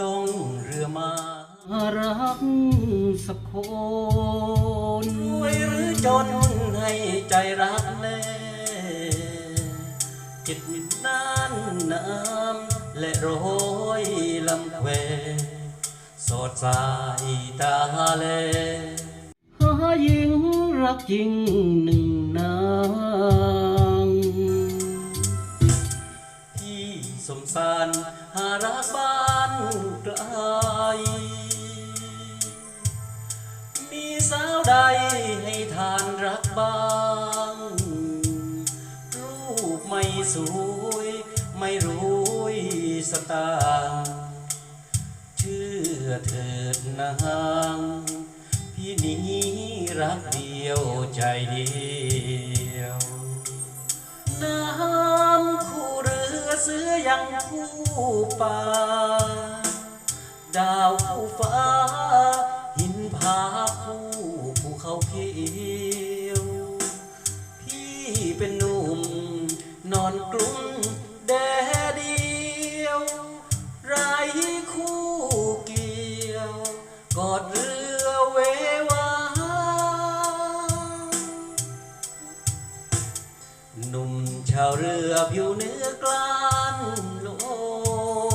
ลงเรือมารักสักคนรวยหรือจนให้ใจรักแน่เก็บน้ำน้ำและโร้อยลำแควสดใสตาแลหาหญิงรักจริงหนึ่งนา สารหารักบ้านไกลมีสาวใดให้ทานรักบ้างรูปไม่สวย ไม่รวยสตางค์เชื่อเถิดนาง พี่นี้รักเดียวใจเดียว เรือเสือยังคู่ป่า ดาวคู่ฟ้า หินผาคู่ภูเขาเขียว พี่เป็นหนุ่มนอนกลุ้มาวเรือผิวเนื้อกลานล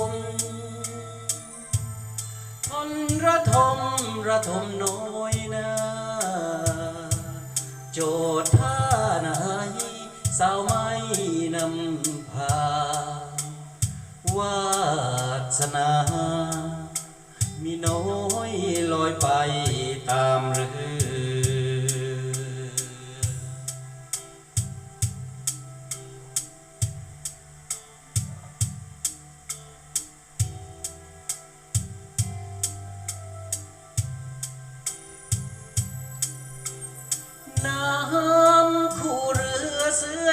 มทนระทมระทมน้อยนาโจทย์ท่าไหนสาวไม่นำพาวาสนา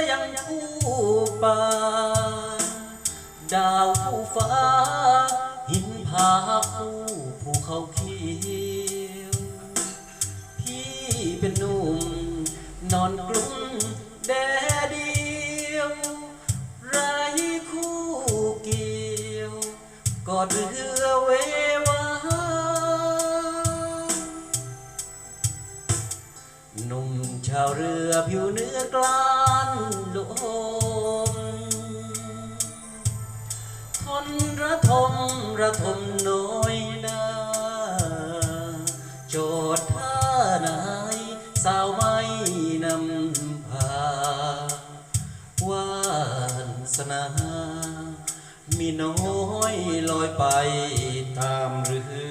ยังคู่ป่า ดาวคู่ฟ้า หินผาคู่ภูเขาเขียวพี่เป็นหนุ่ม นอนกลุ้มแดดเดียวไรคู่เกี่ยวกอดเรือเววาหนุ่มชาวเรือผิวเนื้อกลาน ระทมน้อยนาโจทย์ท่าไหนสาวไม่นำพาวานสนา มีน้อยลอยไปตามเรือ